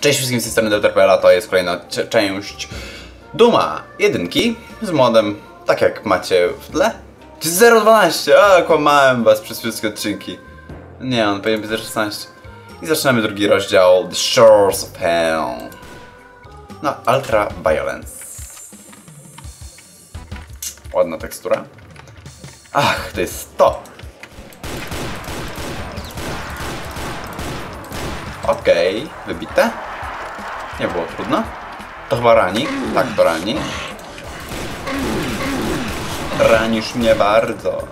Cześć wszystkim z tej strony Deuterpela, to jest kolejna część Duma jedynki z modem, tak jak macie w tle. To jest 012, a kłamałem was przez wszystkie odcinki. Nie, on powinien być 016. I zaczynamy drugi rozdział, The Shores of Hell. No, Ultra Violence. Ładna tekstura. Ach, to jest to. Okej, wybite. Nie było trudno. To chyba rani. Tak, to rani. Ranisz mnie bardzo.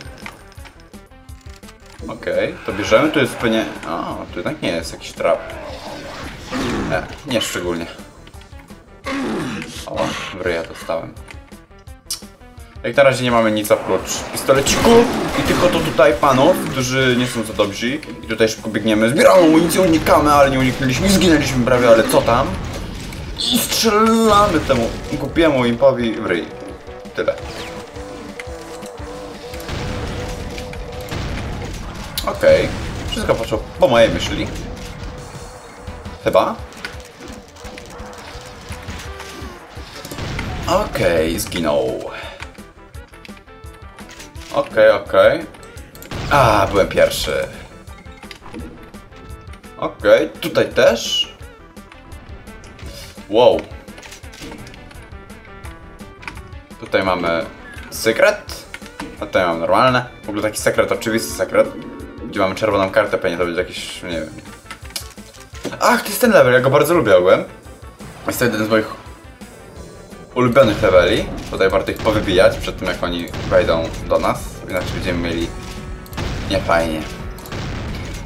Okej, to bierzemy. Tu jest pewnie... O, tu jednak nie jest jakiś trap. Nie, nie szczególnie. O, w ryja dostałem. Jak na razie nie mamy nic oprócz pistoleciku i tylko to tutaj panów, którzy nie są za dobrzy. I tutaj szybko biegniemy, zbieramy amunicję, unikamy, ale nie uniknęliśmy, zginęliśmy prawie, ale co tam? I strzelamy temu głupiemu impowi w ryj. Tyle. Okej, wszystko poszło po mojej myśli. Chyba. Okej, zginął. Okej, okej. A, byłem pierwszy. Okej, tutaj też. Wow. Tutaj mamy sekret. A tutaj mamy normalne. W ogóle taki sekret, oczywisty sekret. Gdzie mamy czerwoną kartę, pewnie to będzie jakiś, nie wiem. Ach, to jest ten level, ja go bardzo lubię ogółem. Jest to jeden z moich ulubionych leveli. Tutaj warto ich powybijać przed tym jak oni wejdą do nas. Inaczej będziemy mieli niefajnie.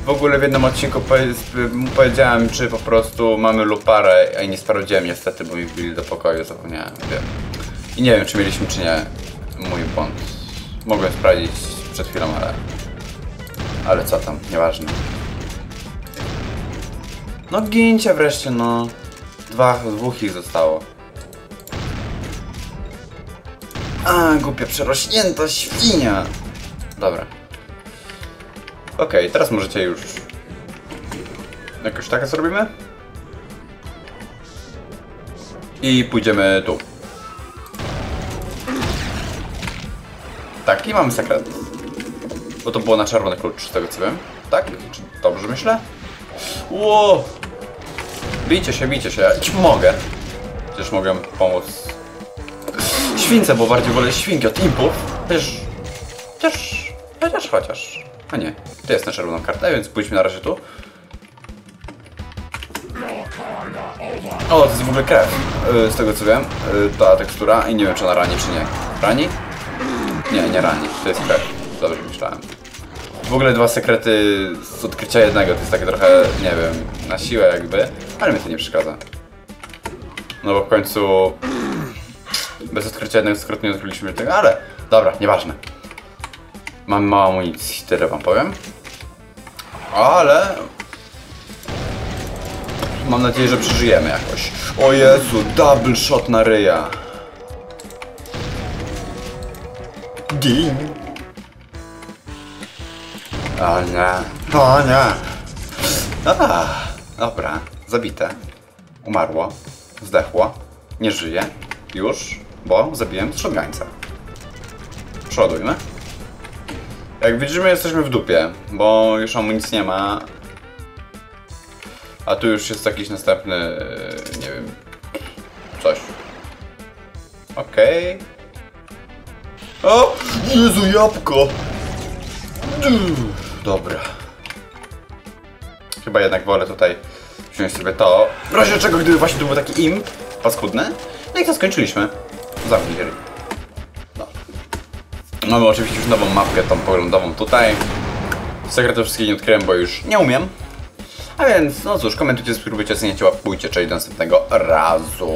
W ogóle w jednym odcinku powie- powiedziałem, czy po prostu mamy luparę, a nie sprawdziłem niestety, bo mi wbili do pokoju, zapomniałem. Wiem. I nie wiem, czy mieliśmy, czy nie. Mój błąd. Mogłem sprawdzić przed chwilą, ale... Ale co tam, nieważne. No gincie wreszcie, no. Dwa, dwóch ich zostało. A, głupia przerośnięta świnia. Dobra. Okej, teraz możecie już... Jakoś tak zrobimy? I pójdziemy tu. Tak, i mamy sekret. Bo to było na czerwony klucz, z tego co wiem. Tak? Czy dobrze myślę? Ło! Bijcie się, bijcie się. Ja ci pomogę. Przecież mogę pomóc śwince, bo bardziej wolę świnki od impów. Chociaż... Chociaż... Chociaż, chociaż... A nie, to jest na czerwoną kartę, więc pójdźmy na razie tu. O, to jest w ogóle krew, y, z tego co wiem, y, ta tekstura i nie wiem czy ona rani czy nie. Rani? Nie, nie rani, to jest krew, dobrze myślałem. W ogóle dwa sekrety z odkrycia jednego, to jest takie trochę, nie wiem, na siłę jakby, ale mi to nie przeszkadza. No bo w końcu bez odkrycia jednego sekretu nie odkryliśmy tego, ale dobra, nieważne. Mam mało amunicji, tyle wam powiem. Ale... Mam nadzieję, że przeżyjemy jakoś. O Jezu, double shot na ryja. Gin. O nie, o nie. A, dobra, zabite. Umarło, zdechło, nie żyje. Już, bo zabiłem strzelgańca. Przodujmy. Jak widzimy, jesteśmy w dupie, bo już amunicji nie ma. A tu już jest jakiś następny, e, nie wiem, coś. Okej. O! Jezu, jabłko! Dobra. Chyba jednak wolę tutaj wziąć sobie to. W razie czego, gdyby właśnie tu był taki imp paskudny. No i to skończyliśmy. Zamknij. Mamy oczywiście już nową mapkę, tą poglądową tutaj. Sekretów wszystkich nie odkryłem, bo już nie umiem. A więc, no cóż, komentujcie, subskrybujcie, oceniajcie, łapkujcie, cześć do następnego razu.